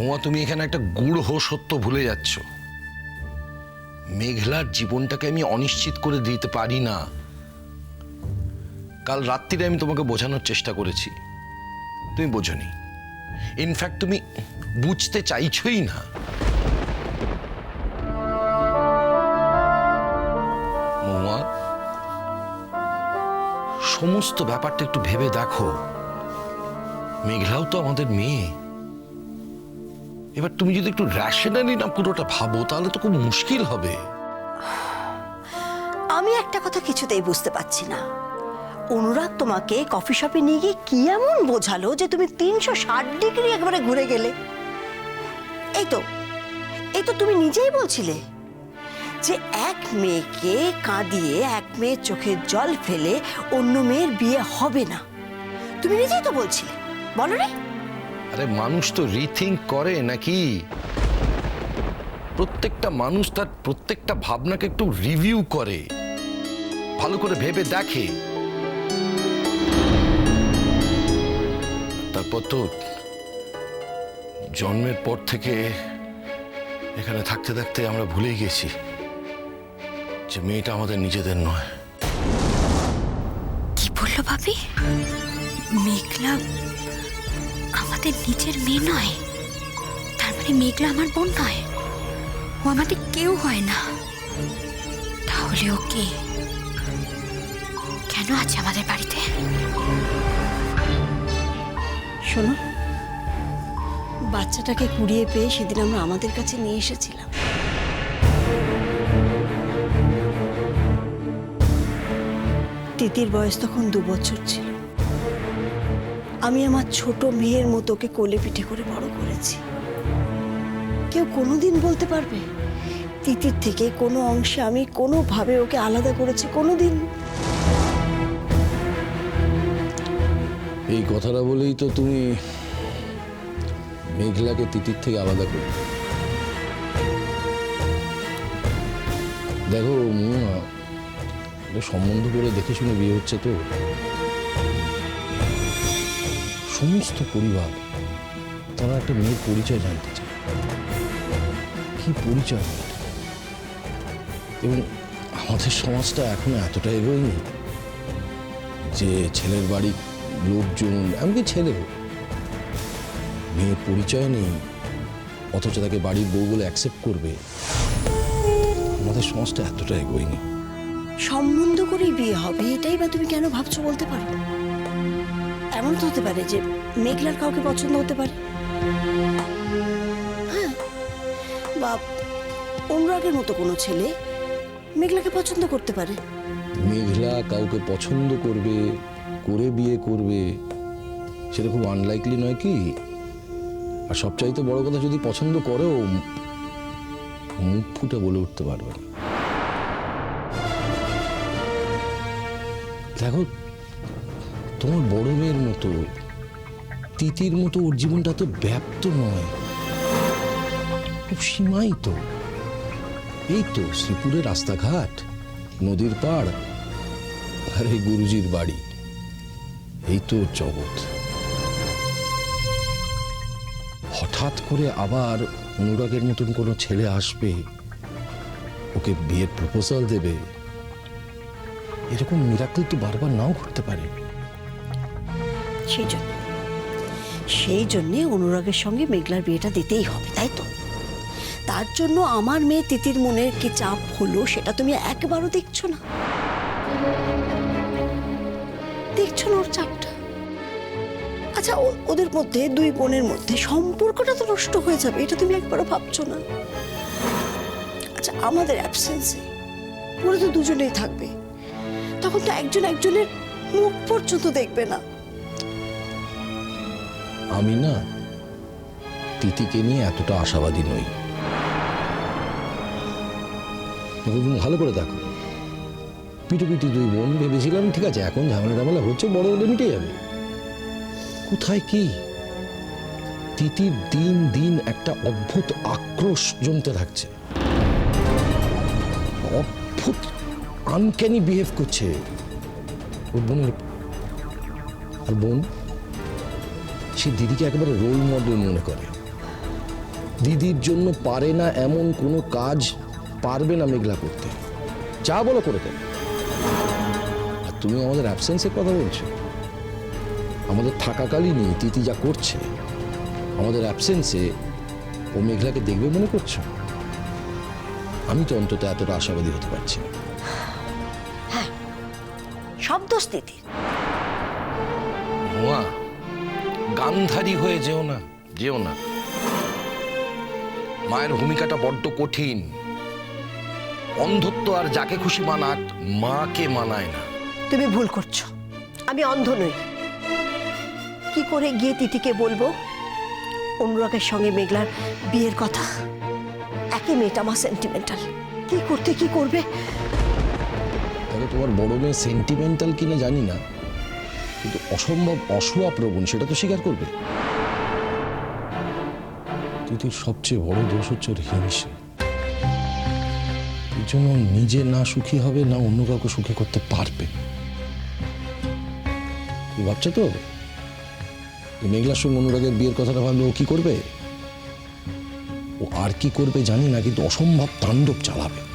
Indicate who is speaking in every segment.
Speaker 1: মৌয়া তুমি এখানে একটা গূঢ় সত্য ভুলে যাচ্ছ। মেঘলার জীবনটাকে আমি অনিশ্চিত করে দিতে পারি না। কাল রাত্রিরে আমি তোমাকে বোঝানোর চেষ্টা করেছি। তুমি বোঝনি। ইনফ্যাক্ট তুমি বুঝতে চাইছই না। সমস্ত ব্যাপারটা একটু ভেবে দেখো। মেঘলাও তো আমাদের মেয়ে। এবার তুমি যদি একটু র্যাশনালি না পুরোটা ভাবো, তাহলে তো খুব মুশকিল হবে।
Speaker 2: আমি একটা কথা কিছুতেই বুঝতে পারছি না। অনুরাগ তোমাকে কফি শপে নিয়ে গিয়ে কি এমন বোঝালো যে তুমি তিনশো ষাট ডিগ্রি একবারে ঘুরে গেলে? এই তো এই তো তুমি নিজেই বলছিলে যে এক মেয়েকে কাঁদিয়ে এক মেয়ের চোখে জল ফেলে অন্য মেয়ের বিয়ে হবে না। তুমি নিজেই তো বলছিলে, বলো রে
Speaker 1: আরে মানুষ তো রিথিঙ্ক করে নাকি? প্রত্যেকটা মানুষ তার প্রত্যেকটা ভাবনাকে একটু রিভিউ করে, ভালো করে ভেবে দেখে। তারপর তো জন্মের পর থেকে এখানে থাকতে থাকতে আমরা ভুলেই গেছি যে মেয়েটা আমাদের নিজেদের নয়।
Speaker 3: কি বলল ভাবি? মেঘলা আমাদের নিজের মেয়ে নয়। তার মানে মেঘলা আমার বোন নয়। ও আমাদের কেউ হয় না। তাহলে ও কে? কেন আছে আমাদের বাড়িতে?
Speaker 2: শোনো, বাচ্চাটাকে কুড়িয়ে পেয়ে সেদিন আমরা আমাদের কাছে নিয়ে এসেছিলাম। তিতির বয়স তখন দু বছর ছিল। আমি আমার ছোট মেয়ের মতো ওকে কোলে পিঠে করে বড় করেছি। কেউ কোনোদিন বলতে পারবে? তিতির থেকে কোনো অংশে আমি কোনোভাবে ওকে আলাদা করেছি কোনোদিন।
Speaker 4: এই কথাটা বলেই তো তুমি মেঘলাকে তিতির থেকে আলাদা করবে দেখো সম্বন্ধ করে দেখে শুনে বিয়ে হচ্ছে তো। সমস্ত পরিবার, তারা একটা মেয়ের পরিচয় জানতে চায়। কি পরিচয়? এবং আমাদের সমাজটা এখনও এতটা এগোয়নি যে ছেলের বাড়ি লোকজন, এমনকি ছেলেরও মেয়ের পরিচয় নেই, অথচ তাকে বাড়ির বউ বলে অ্যাকসেপ্ট করবে। আমাদের সমাজটা এতটা এগোয়নি।
Speaker 2: সম্বন্ধ করেই বিয়ে হবে, এটাই বা তুমি কেন ভাবছ বলতে পারো? এমন তো হতে পারে যে মেঘলার কাউকে পছন্দ হতে পারে। হ্যাঁ বা অনুরাগের মতো কোনো ছেলে মেঘলাকে পছন্দ করতে পারে।
Speaker 4: মেঘলা কাউকে পছন্দ করবে, করে বিয়ে করবে, সেটা খুব আনলাইকলি নয় কি? আর সবচাইতে বড় কথা, যদি পছন্দ করেও মুখ ফুটে বলে উঠতে পারবে না। দেখো তোমার বড় মেয়ের মতো। তিতির মতো ওর জীবনটা তো ব্যাপ্ত নয়। খুব তো। এই তো শ্রীপুরের রাস্তাঘাট, নদীর পাড় আর এই গুরুজির বাড়ি। এই তো জগৎ। হঠাৎ করে আবার অনুরাগের মতন কোনো ছেলে আসবে, ওকে বিয়ের প্রপোজাল দেবে। এরকম মিরাকল তো বারবার নাও ঘটতে পারে।
Speaker 2: সেই জন্য। সেই জন্যে অনুরাগের সঙ্গে মেঘলার বিয়েটা দিতেই হবে, তাই তো? তার জন্য আমার মেয়ে তিতির মনে কি চাপ হলো সেটা তুমি একবারও দেখছ না? দেখছ না ওর চাপটা? আচ্ছা ওদের মধ্যে, দুই বোনের মধ্যে সম্পর্কটা তো নষ্ট হয়ে যাবে, এটা তুমি একবারও ভাবছ না? আচ্ছা আমাদের অ্যাবসেন্সে ওরা তো দুজনেই থাকবে। তখন তো একজন একজনের মুখ পর্যন্ত দেখবে না।
Speaker 4: আমি না তিতিকে নিয়ে এতটা আশাবাদী নই। তুমি ভালো করে দেখো। পিটুপিটি দুই বোন, ভেবেছিলাম, ঠিক আছে, এখন ঝামেলা টামেলা হচ্ছে, বড় হলে মিটে যাবে। কোথায় কি? তিতির দিন দিন একটা অদ্ভুত আক্রোশ জমতে থাকছে। অদ্ভুত আনক্যানি বিহেভ করছে। ওর বোনের আর বোন? সে দিদিকে একেবারে রোল মডেল মনে করে। দিদির জন্য পারে না এমন কোনো কাজ পারবে না মেঘলা করতে। যা বলো করে দেবে। আর তুমি আমাদের অ্যাবসেন্সের কথা বলছো। আমাদের থাকাকালীনই তিতি যা করছে আমাদের অ্যাবসেন্সে ও মেঘলাকে দেখবে মনে করছ? আমি তো অন্তত এতটা আশাবাদী হতে পারছি না।
Speaker 2: সব দোষ
Speaker 1: নোয়া গান্ধারী হয়ে যেও না। যেও না। মায়ের ভূমিকাটা বড্ড কঠিন। অন্ধত্ব আর যাকে খুশি মানাক মাকে মানায় না।
Speaker 2: তুমি ভুল করছ। আমি অন্ধ নই। কি করে গিয়ে তিতিকে বলব? অনুরাগের সঙ্গে মেঘলার বিয়ের কথা। একই মেয়েটা আমার সেন্টিমেন্টাল কি করতে কি করবে?
Speaker 4: তবে তোমার বড় মেয়ে সেন্টিমেন্টাল কিনা জানি না। কিন্তু অসম্ভব অসুয়া প্রবণ সেটা তো স্বীকার করবে। তিতির সবচেয়ে বড় দোষ হচ্ছে ওর হিংসে। এর জন্য নিজে না সুখী হবে, না অন্য কাউকে সুখী করতে পারবে। তুমি ভাবছ তো? মেঘলার সঙ্গে অনুরাগের বিয়ের কথাটা ভাবলে ও কি করবে? ও আর কি করবে জানি না, কিন্তু অসম্ভব তাণ্ডব চালাবে।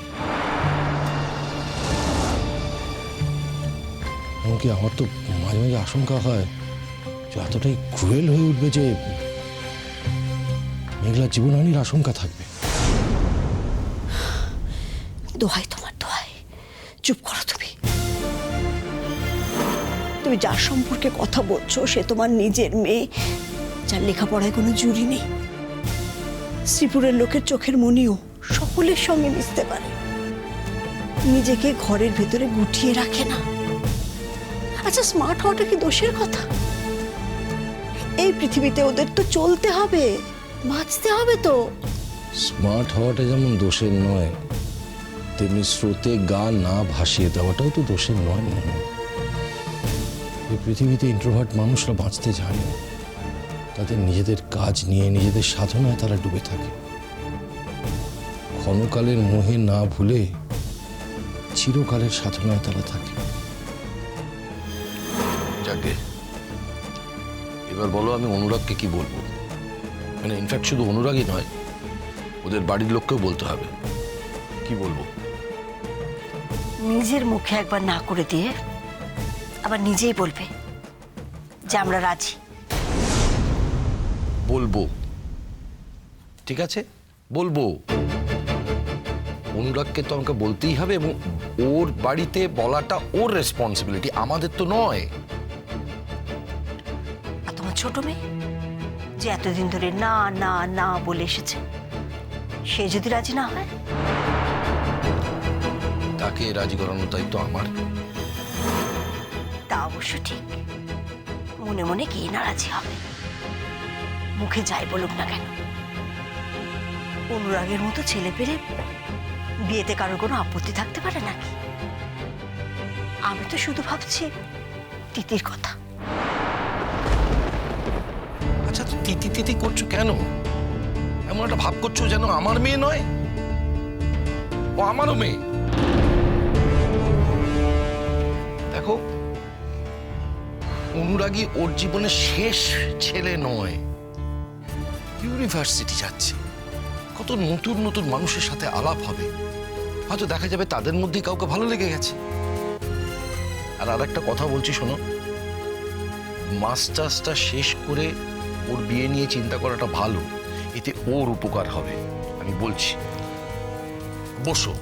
Speaker 4: এমনকি আমার তো মাঝে মাঝে আশঙ্কা হয় যে এতটাই ক্রুয়েল হয়ে উঠবে যে মেঘলার জীবনহানির আশঙ্কা থাকবে।
Speaker 2: দোহাই তোমার, দোহাই। চুপ করো তুমি। তুমি যার সম্পর্কে কথা বলছো, সে তোমার নিজের মেয়ে। যার লেখাপড়ায় কোনো জুড়ি নেই। শ্রীপুরের লোকের চোখের মনিও সকলের সঙ্গে মিশতে পারে। নিজেকে ঘরের ভেতরে গুটিয়ে রাখে না। আচ্ছা স্মার্ট হওয়াটা কি দোষের কথা? এই পৃথিবীতে ওদের তো চলতে হবে, বাঁচতে হবে তো।
Speaker 4: স্মার্ট হওয়াটা যেমন দোষের নয়, তেমনি স্রোতে গা না ভাসিয়ে দেওয়াটাও তো দোষের নয় মনে। এই পৃথিবীতে ইন্ট্রোভার্ট মানুষরা বাঁচতে জানে তাদের নিজেদের কাজ নিয়ে, নিজেদের সাধনায় তারা ডুবে থাকে। ক্ষণকালের মোহে না ভুলে চিরকালের সাধনায় তারা থাকে।
Speaker 1: যাকে। এবার বলো আমি অনুরাগকে কি বলব? মানে ইনফ্যাক্ট শুধু অনুরাগই নয় ওদের বাড়ির লোককেও বলতে হবে। কি বলব?
Speaker 2: নিজের মুখে একবার না করে দিয়ে আবার নিজেই বলবে যে আমরা রাজি।
Speaker 1: বলব। ঠিক আছে? বলব। অনুরাগকে তো আমাকে বলতেই হবে এবং ওর বাড়িতে বলাটা ওর রেসপন্সিবিলিটি আমাদের তো নয়।
Speaker 2: ছোট মেয়ে যে এতদিন ধরে না না না বলে এসেছে সে যদি রাজি না হয়?
Speaker 1: তাকে রাজি করানোর দায়িত্ব আমার।
Speaker 2: তা অবশ্য ঠিক। মনে মনে কে না রাজি হবে? মুখে যাই বলুক না কেন। অনুরাগের মতো ছেলে পেলে বিয়েতে কারোর কোনো আপত্তি থাকতে পারে নাকি? আমি তো শুধু ভাবছি তিতির কথা।
Speaker 1: আচ্ছা তিতি তিতি করছ কেন? এমন একটা ভাব করছ যেন আমার মেয়ে নয়? ও আমারও মেয়ে। দেখো, অনুরাগী ওর জীবনের শেষ ছেলে নয়। ইউনিভার্সিটি যাচ্ছে। কত নতুন নতুন মানুষের সাথে আলাপ হবে। হয়তো দেখা যাবে তাদের মধ্যেই কাউকে ভালো লেগে গেছে। আর আর একটা কথা বলছি, শোনো। মাস্টার্সটা শেষ করে ওর বিয়ে নিয়ে চিন্তা করাটা ভালো। এতে ওর উপকার হবে। আমি বলছি, বসো।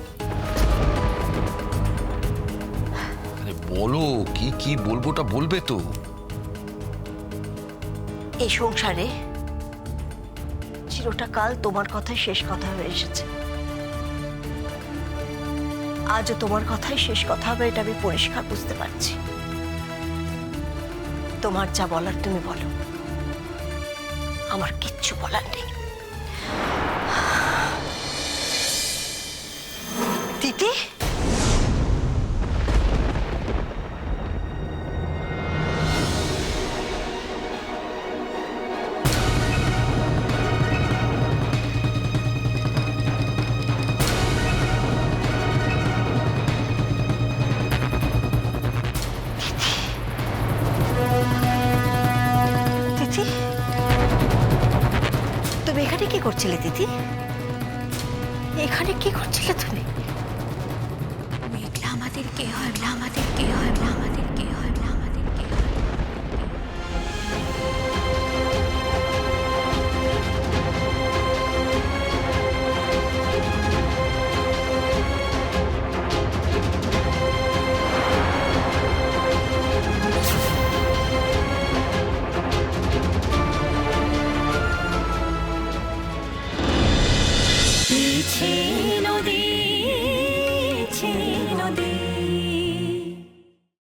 Speaker 1: বলো, কি কি বলবোটা বলবে তো?
Speaker 2: এই সংসারে চিরটা কাল তোমার কথাই শেষ কথা হয়ে এসেছে। আজও তোমার কথাই শেষ কথা হবে, এটা আমি পরিষ্কার বুঝতে পারছি। তোমার যা বলার তুমি বলো। আমার কিচ্ছু বলার নেই। তিতি? তুমি এখানে কি করছিলে, দিদি? এখানে কি করছিলে তুমি?
Speaker 3: মেঘলা আমাদের কে হয়? মেঘলা আমাদের কে হয়? মেঘলা আমাদের